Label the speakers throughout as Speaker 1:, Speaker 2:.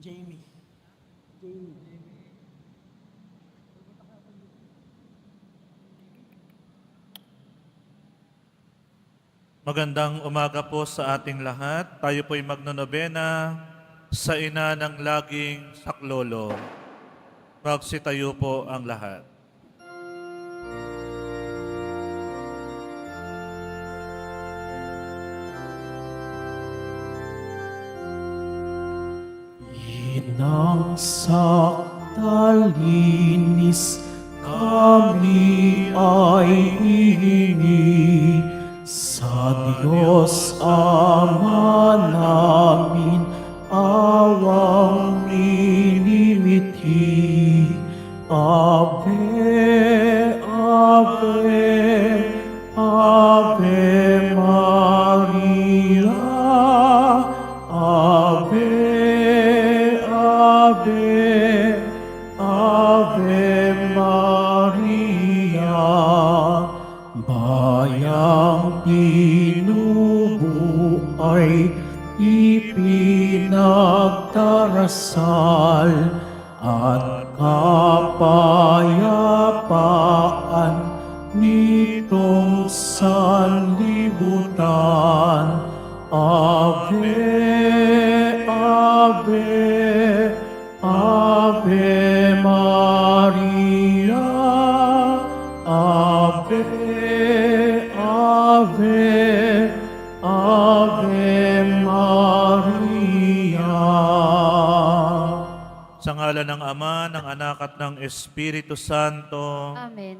Speaker 1: Jamie. Jamie.
Speaker 2: Magandang umaga po sa ating lahat. Tayo po'y magnonobena sa ina ng laging saklolo. Magsitayo po ang lahat.
Speaker 1: Inang saktalinis kami ay hihingi sa Diyos Ama ipinagdarasal, at kapayapaan
Speaker 2: at ng Espiritu Santo,
Speaker 3: Amen.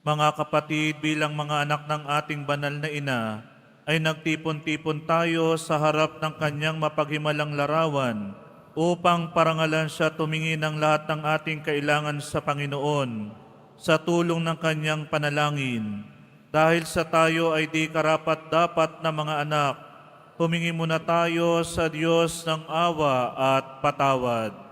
Speaker 2: mga kapatid bilang mga anak ng ating banal na ina, ay nagtipon-tipon tayo sa harap ng kanyang mapaghimalang larawan upang parangalan siya tumingin ng lahat ng ating kailangan sa Panginoon sa tulong ng kanyang panalangin. Dahil sa tayo ay di karapat dapat na mga anak, humingi muna tayo sa Diyos ng awa at patawad.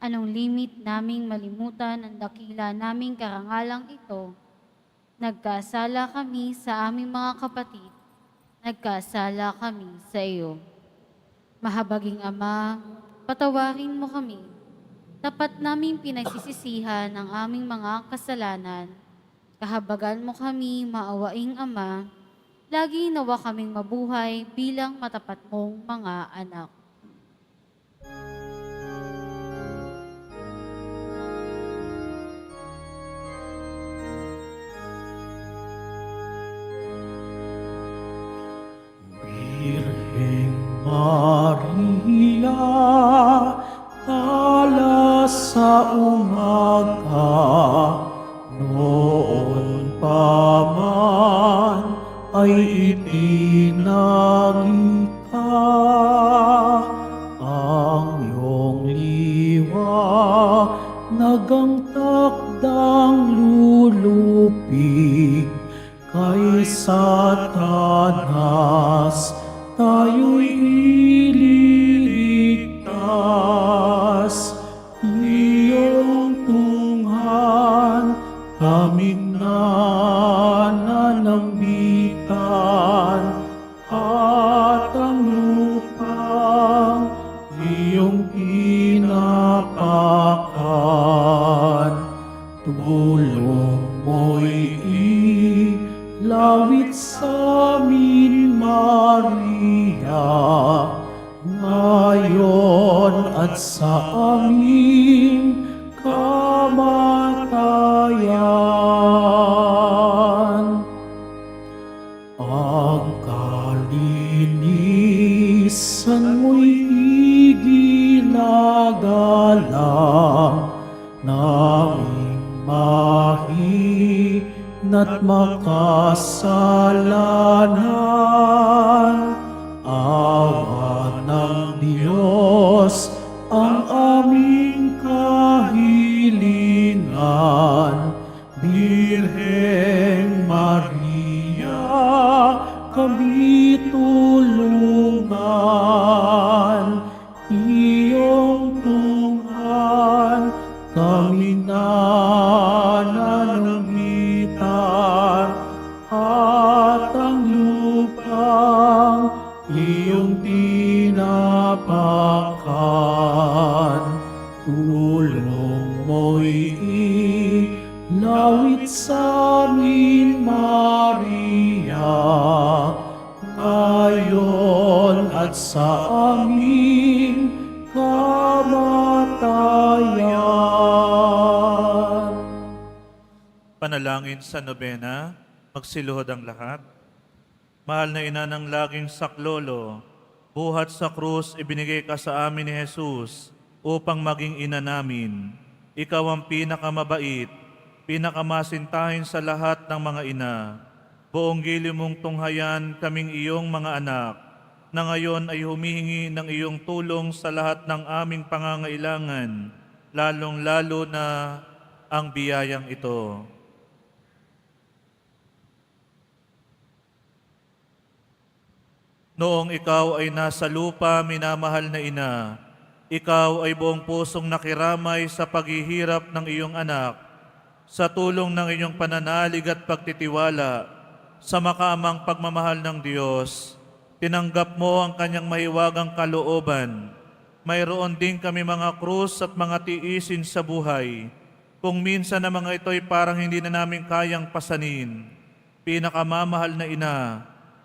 Speaker 3: Anong limit naming malimutan ang dakila naming karangalang ito? Nagkasala kami sa aming mga kapatid. Nagkasala kami sa iyo. Mahabaging Ama, patawarin mo kami. Tapat naming pinagsisisihan ang aming mga kasalanan. Kahabagan mo kami, maawaing Ama. Lagi nawa kaming mabuhay bilang matapat mong mga anak.
Speaker 1: Satanas tayo'y ililigtas. Kalinisan mo'y iginagalang naming mahina't makasalanan.
Speaker 2: Panalangin sa nobena, magsiluhod ang lahat. Mahal na ina ng laging saklolo, buhat sa krus ibinigay ka sa amin ni Jesus upang maging ina namin. Ikaw ang pinakamabait, pinakamasintahin sa lahat ng mga ina. Buong gili mong tunghayan kaming iyong mga anak, na ngayon ay humihingi ng iyong tulong sa lahat ng aming pangangailangan, lalong-lalo na ang biyayang ito. Noong ikaw ay nasa lupa, minamahal na ina, ikaw ay buong pusong nakiramay sa paghihirap ng iyong anak, sa tulong ng iyong pananalig at pagtitiwala, sa makaamang pagmamahal ng Diyos, tinanggap mo ang kanyang mahiwagang kalooban. Mayroon din kami mga krus at mga tiisin sa buhay. Kung minsan na mga ito'y parang hindi na namin kayang pasanin. Pinakamamahal na ina,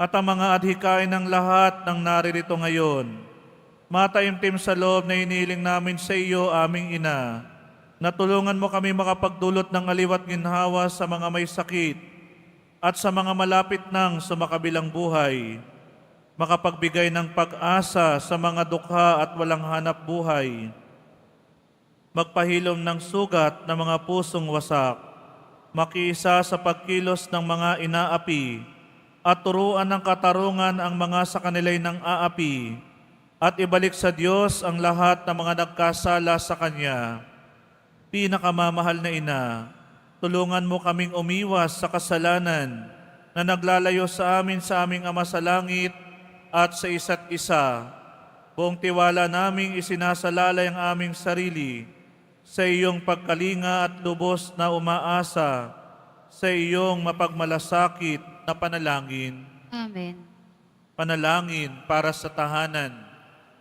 Speaker 2: at ang mga adhikain ng lahat ng naririto ngayon. Mataimtim sa loob na iniling namin sa iyo, aming ina, na tulungan mo kami makapagdulot ng aliwat ginhawa sa mga may sakit at sa mga malapit ng sumakabilang buhay, makapagbigay ng pag-asa sa mga dukha at walang hanap buhay, magpahilom ng sugat ng mga pusong wasak, makiisa sa pagkilos ng mga inaapi, at turuan ng katarungan ang mga sa kanila'y ng aapi, at ibalik sa Diyos ang lahat ng mga nagkasala sa Kanya. Pinakamamahal na ina, tulungan mo kaming umiwas sa kasalanan na naglalayo sa amin sa aming Ama sa Langit at sa isa't isa. Buong tiwala naming isinasalalay ang aming sarili sa iyong pagkalinga at lubos na umaasa sa iyong mapagmalasakit na panalangin,
Speaker 3: Amen.
Speaker 2: panalangin para sa tahanan.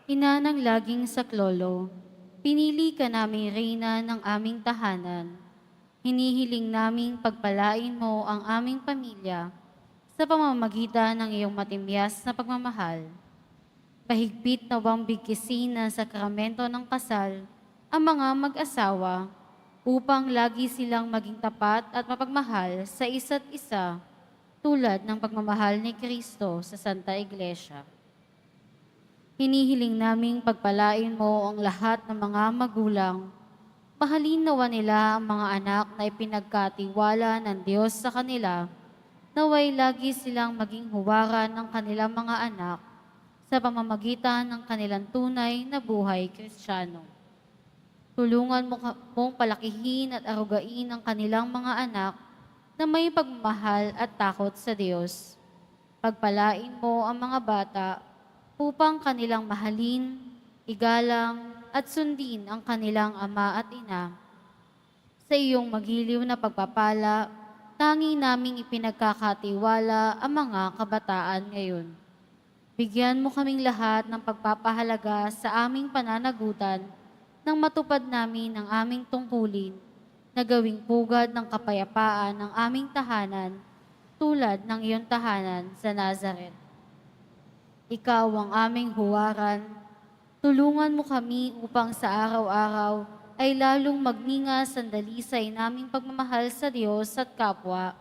Speaker 3: Ina ng laging saklolo, pinili ka namin reyna ng aming tahanan. Hinihiling naming pagpalain mo ang aming pamilya sa pamamagitan ng iyong matimyas na pagmamahal. Pahigpit na bang bigkisin ng sakramento ng kasal ang mga mag-asawa upang lagi silang maging tapat at mapagmahal sa isa't isa tulad ng pagmamahal ni Kristo sa Santa Iglesia. Hinihiling naming pagpalain mo ang lahat ng mga magulang. Mahalin nawa nila ang mga anak na ipinagkatiwala ng Diyos sa kanila, naway lagi silang maging huwaran ng kanilang mga anak sa pamamagitan ng kanilang tunay na buhay kristyano. Tulungan mo mong palakihin at arugain ang kanilang mga anak na may pagmamahal at takot sa Diyos. Pagpalain mo ang mga bata upang kanilang mahalin, igalang, at sundin ang kanilang ama at ina. Sa iyong magiliw na pagpapala, tangi naming ipinagkakatiwala ang mga kabataan ngayon. Bigyan mo kaming lahat ng pagpapahalaga sa aming pananagutan nang matupad namin ang aming tungkulin na gawing pugad ng kapayapaan ng aming tahanan tulad ng iyong tahanan sa Nazareth. Ikaw ang aming huwaran. Tulungan mo kami upang sa araw-araw ay lalong magninga sandalisay naming pagmamahal sa Diyos at kapwa.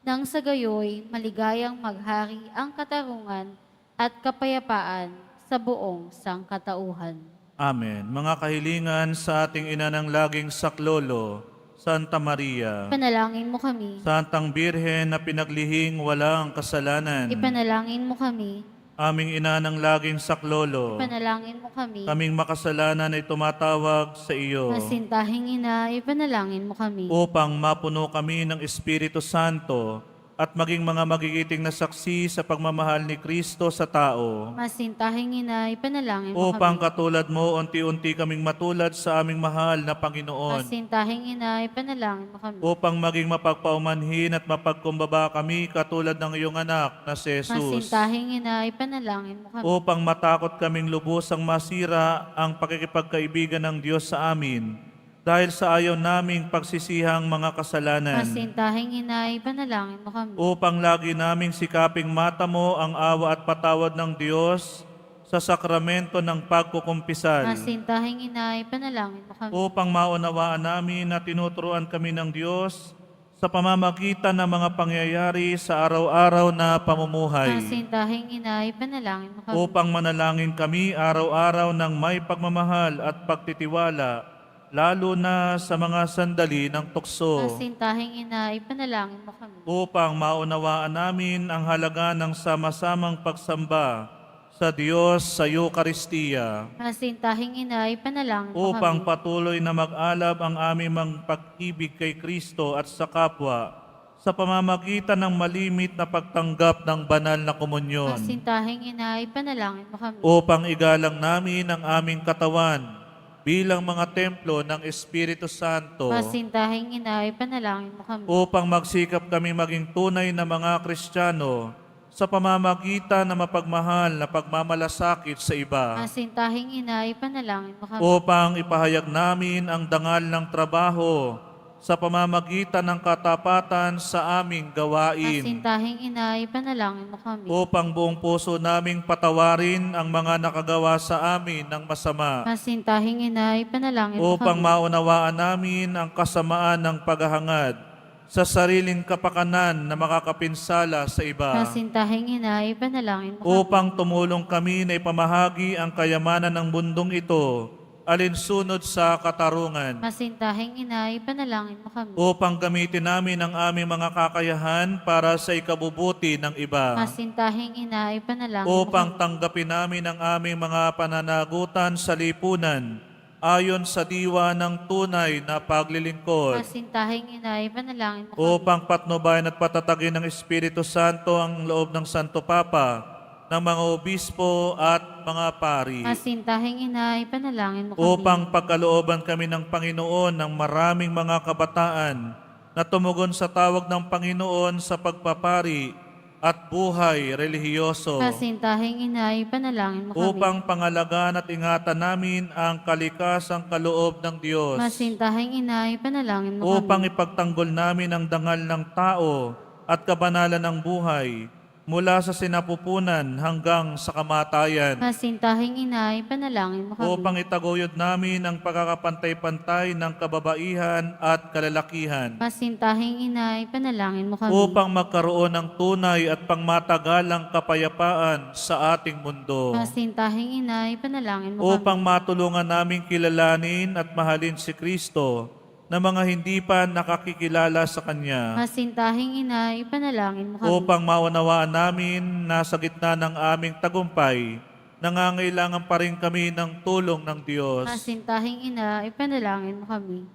Speaker 3: Nang sa gayoy, maligayang maghari ang katarungan at kapayapaan sa buong sangkatauhan.
Speaker 2: Amen. Mga kahilingan sa ating ina ng laging saklolo, Santa Maria,
Speaker 3: Ipanalangin mo kami.
Speaker 2: Santang Birhen na pinaglihing walang kasalanan,
Speaker 3: Ipanalangin mo kami.
Speaker 2: aming ina ng laging saklolo,
Speaker 3: Ipanalangin mo kami.
Speaker 2: kaming makasalanan ay tumatawag sa iyo
Speaker 3: Masintahing ina, ipanalangin mo kami.
Speaker 2: upang mapuno kami ng Espiritu Santo at maging mga magigiting na saksi sa pagmamahal ni Kristo sa tao.
Speaker 3: Masintahing ina, ipanalangin mo
Speaker 2: Upang
Speaker 3: kami.
Speaker 2: katulad mo, unti-unti kaming matulad sa aming mahal na Panginoon.
Speaker 3: Masintahing ina, ipanalangin mo kami.
Speaker 2: Upang maging mapagpaumanhin at mapagkumbaba kami katulad ng iyong anak na si Jesus.
Speaker 3: Masintahing ina, ipanalangin mo kami.
Speaker 2: Upang matakot kaming lubusang masira ang pakikipagkaibigan ng Diyos sa amin dahil sa ayaw naming pagsisihang mga kasalanan.
Speaker 3: Masintahing ina, ipanalangin mo kami.
Speaker 2: Upang lagi naming sikaping mata mo ang awa at patawad ng Diyos sa sakramento ng pagkukumpisal.
Speaker 3: Masintahing ina, ipanalangin mo kami.
Speaker 2: upang maunawaan namin na tinuturuan kami ng Diyos sa pamamagitan ng mga pangyayari sa araw-araw na pamumuhay.
Speaker 3: Masintahing ina, ipanalangin mo kami.
Speaker 2: Upang manalangin kami araw-araw ng may pagmamahal at pagtitiwala, lalo na sa mga sandali ng tukso.
Speaker 3: Masintahing ina, ipanalangin mo kami.
Speaker 2: Upang maunawaan namin ang halaga ng sama-samang pagsamba sa Diyos sa Eukaristiya.
Speaker 3: Masintahing ina, ipanalangin mo
Speaker 2: upang
Speaker 3: kami.
Speaker 2: patuloy na mag-alab ang aming mga pag-ibig kay Kristo at sa kapwa sa pamamagitan ng malimit na pagtanggap ng banal na komunyon
Speaker 3: Masintahing ina, ipanalangin mo kami.
Speaker 2: upang igalang namin ang aming katawan bilang mga templo ng Espiritu Santo
Speaker 3: Masintahing ina, ipanalangin mo kami.
Speaker 2: upang magsikap kami maging tunay na mga Kristiyano sa pamamagitan ng mapagmahal na pagmamalasakit sa iba.
Speaker 3: Masintahing ina, ipanalangin mo kami.
Speaker 2: upang ipahayag namin ang dangal ng trabaho sa pamamagitan ng katapatan sa aming gawain
Speaker 3: Masintahing ina, ipanalangin mo kami.
Speaker 2: upang buong puso naming patawarin ang mga nakagawa sa amin ng masama
Speaker 3: Masintahing ina, ipanalangin mo
Speaker 2: upang
Speaker 3: kami.
Speaker 2: maunawaan namin ang kasamaan ng paghahangad sa sariling kapakanan na makakapinsala sa iba
Speaker 3: Masintahing ina, ipanalangin mo kami.
Speaker 2: upang tumulong kami na ipamahagi ang kayamanan ng mundong ito alinsunod sa katarungan
Speaker 3: Masintahing ina, ipanalangin mo kami.
Speaker 2: upang gamitin namin ang aming mga kakayahan para sa ikabubuti ng iba,
Speaker 3: Masintahing ina, ipanalangin mo
Speaker 2: upang
Speaker 3: kami.
Speaker 2: tanggapin namin ang aming mga pananagutan sa lipunan ayon sa diwa ng tunay na paglilingkod,
Speaker 3: Masintahing ina, ipanalangin mo kami.
Speaker 2: upang patnubayan at patatagin ng Espiritu Santo ang loob ng Santo Papa, ng mga obispo at mga pari,
Speaker 3: Masintahing ina, ipanalangin mo kami.
Speaker 2: upang pagkalooban kami ng Panginoon ng maraming mga kabataan na tumugon sa tawag ng Panginoon sa pagpapari at buhay relihiyoso
Speaker 3: Masintahing ina, ipanalangin mo kami.
Speaker 2: upang pangalagaan at ingatan namin ang kalikasang kaloob ng Diyos
Speaker 3: Masintahing ina, ipanalangin mo
Speaker 2: upang
Speaker 3: kami.
Speaker 2: ipagtanggol namin ang dangal ng tao at kabanalan ng buhay mula sa sinapupunan hanggang sa kamatayan
Speaker 3: Masintahing ina, ipanalangin mo kami.
Speaker 2: upang itaguyod namin ang pagkakapantay-pantay ng kababaihan at kalalakihan
Speaker 3: Masintahing ina, ipanalangin mo kami.
Speaker 2: upang magkaroon ng tunay at pangmatagalang kapayapaan sa ating mundo
Speaker 3: Masintahing ina, ipanalangin mo
Speaker 2: upang
Speaker 3: kami.
Speaker 2: matulungan namin kilalanin at mahalin si Kristo na mga hindi pa nakakikilala sa Kanya
Speaker 3: Masintahing ina, ipanalangin mo kami.
Speaker 2: upang maunawaan namin na sa gitna ng aming tagumpay, nangangailangan pa rin kami ng tulong ng Diyos
Speaker 3: Masintahing ina, ipanalangin mo kami.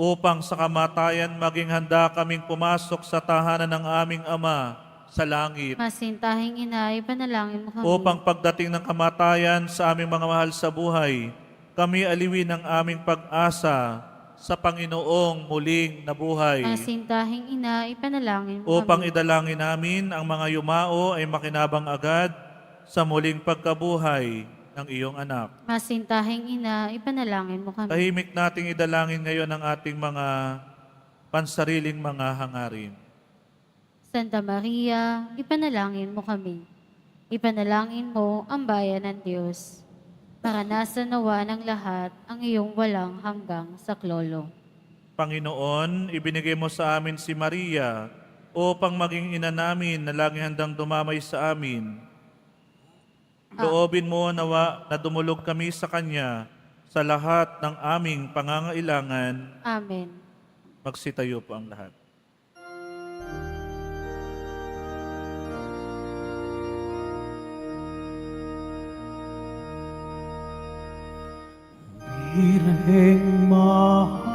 Speaker 2: upang sa kamatayan maging handa kaming pumasok sa tahanan ng aming Ama sa langit.
Speaker 3: Masintahing ina, ipanalangin mo kami.
Speaker 2: Upang pagdating ng kamatayan sa aming mga mahal sa buhay, kami aliwin ang aming pag-asa sa Panginoong muling nabuhay.
Speaker 3: Masintahing ina, ipanalangin mo
Speaker 2: Upang
Speaker 3: kami.
Speaker 2: idalangin namin ang mga yumao ay makinabang agad sa muling pagkabuhay ng iyong anak.
Speaker 3: Masintahing ina, ipanalangin mo kami.
Speaker 2: Tahimik nating idalangin ngayon ang ating mga pansariling mga hangarin.
Speaker 3: Santa Maria, ipanalangin mo kami. Ipanalangin mo ang bayan ng Diyos. Maranasan nawa ng lahat ang iyong walang hanggang saklolo.
Speaker 2: Panginoon, ibinigay mo sa amin si Maria upang maging ina namin na laging handang dumamay sa amin. Loobin mo nawa na dumulog kami sa Kanya sa lahat ng aming pangangailangan.
Speaker 3: Amen.
Speaker 2: Magsitayo po ang lahat.
Speaker 1: Birheng mahal,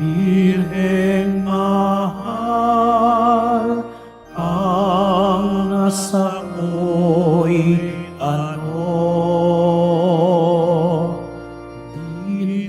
Speaker 1: Birheng mahal, ang ano, di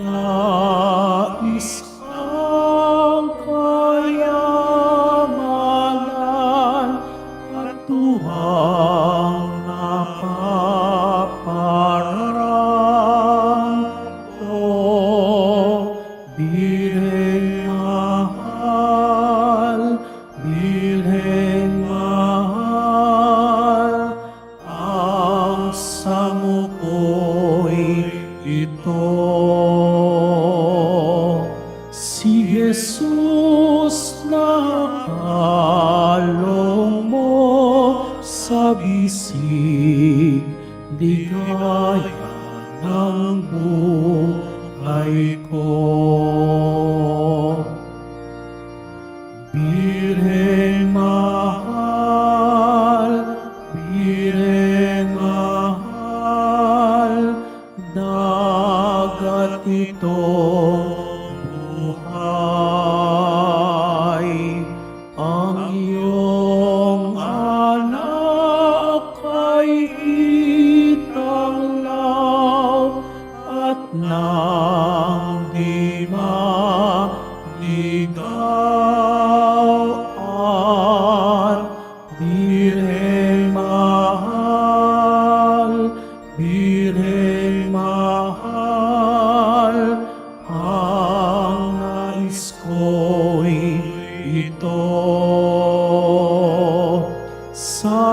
Speaker 1: Birheng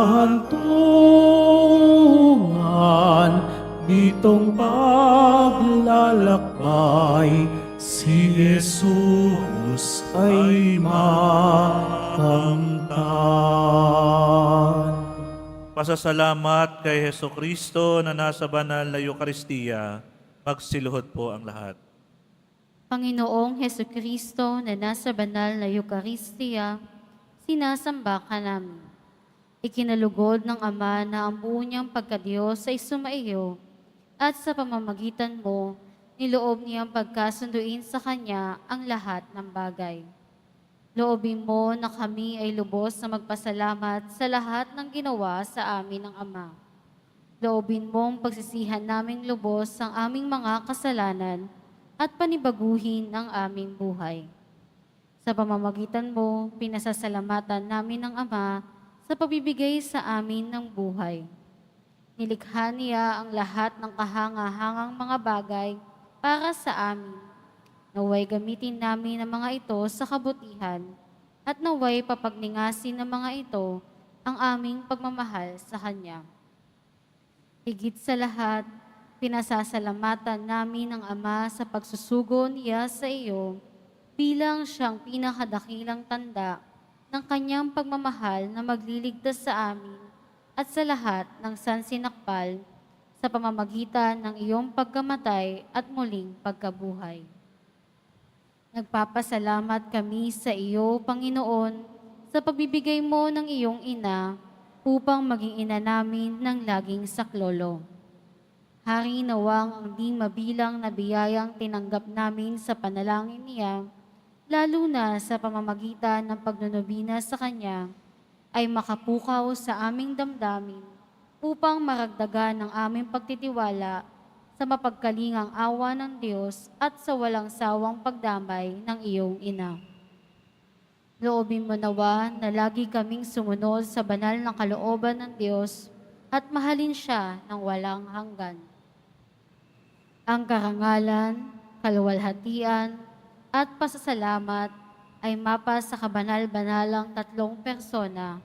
Speaker 1: hantungan nitong paglalakbay, si Jesus ay makamtan.
Speaker 2: Pasasalamat kay Heso Kristo na nasa banal na Eukaristiya. Magsiluhod po ang lahat.
Speaker 3: Panginoong Heso Kristo na nasa banal na Eukaristiya, sinasamba ka namin. Ikinalugod ng Ama na ang buo niyang pagkadiyos ay sumaiyo at sa pamamagitan mo, niloob niyang pagkasunduin sa Kanya ang lahat ng bagay. Loobin mo na kami ay lubos na magpasalamat sa lahat ng ginawa sa amin ng Ama. Loobin mong pagsisihan naming lubos ang aming mga kasalanan at panibaguhin ang aming buhay. Sa pamamagitan mo, pinasasalamatan namin ng Ama sa pabibigay sa amin ng buhay. Nilikha niya ang lahat ng kahanga-hangang mga bagay para sa amin. Naway gamitin namin ang mga ito sa kabutihan at naway papagningasin ng mga ito ang aming pagmamahal sa Kanya. Higit sa lahat, pinasasalamatan namin ang Ama sa pagsusugo niya sa iyo bilang siyang pinakadakilang tanda ng kanyang pagmamahal na magliligtas sa amin at sa lahat ng sansinakpal sa pamamagitan ng iyong pagkamatay at muling pagkabuhay. Nagpapasalamat kami sa iyo, Panginoon, sa pagbibigay mo ng iyong ina upang maging ina namin ng laging saklolo. Hari nawang ang di mabilang na biyayang tinanggap namin sa panalangin niya, lalo na sa pamamagitan ng pagnunubina sa Kanya, ay makapukaw sa aming damdamin upang maragdagan ang aming pagtitiwala sa mapagkalingang awa ng Diyos at sa walang sawang pagdamay ng iyong ina. Loobin mo nawa na lagi kaming sumunod sa banal na kalooban ng Diyos at mahalin siya ng walang hanggan. Ang karangalan, kaluwalhatian, at pasasalamat ay mapa sa kabanal-banalang tatlong persona,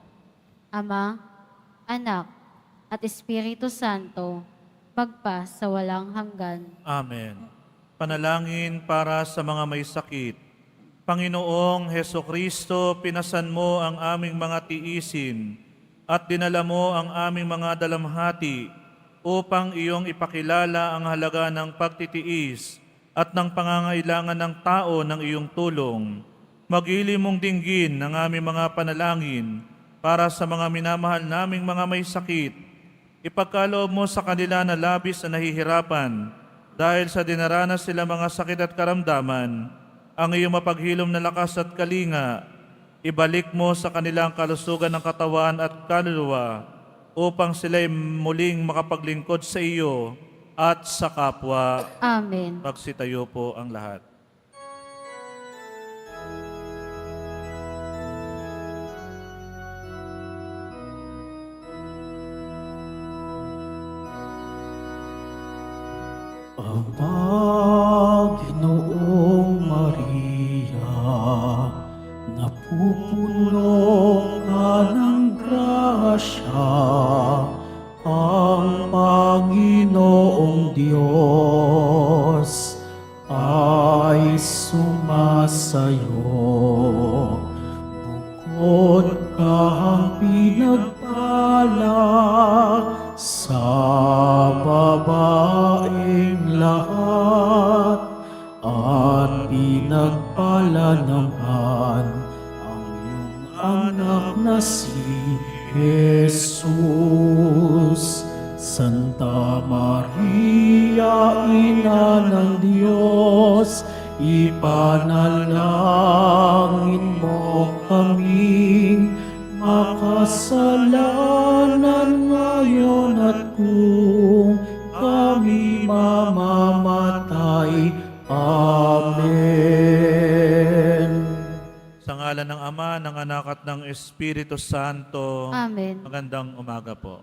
Speaker 3: Ama, Anak, at Espiritu Santo, magpa sa walang hanggan.
Speaker 2: Amen. Panalangin para sa mga may sakit. Panginoong Heso Kristo, pinasan mo ang aming mga tiisin at dinala mo ang aming mga dalamhati upang iyong ipakilala ang halaga ng pagtitiis at ng pangangailangan ng tao ng iyong tulong. Magili mong dinggin ang aming mga panalangin para sa mga minamahal naming mga may sakit Ipagkaloob mo sa kanila na labis na nahihirapan dahil sa dinaranas sila mga sakit at karamdaman, ang iyong mapaghilom na lakas at kalinga, ibalik mo sa kanila ang kalusugan ng katawan at kaluluwa upang sila'y muling makapaglingkod sa iyo at sa kapwa.
Speaker 3: Amen.
Speaker 2: Pagsitayo po ang lahat.
Speaker 1: Ang Panginoong at pinagpala naman ang iyong anak na si Jesus. Santa Maria, Ina ng Diyos, ipanalangin mo kaming makasalanan ngayon at kung kami mamamatay. Amen.
Speaker 2: Ngalan ng Ama, ng Anak at ng Espiritu Santo,
Speaker 3: Amen.
Speaker 2: magandang umaga po.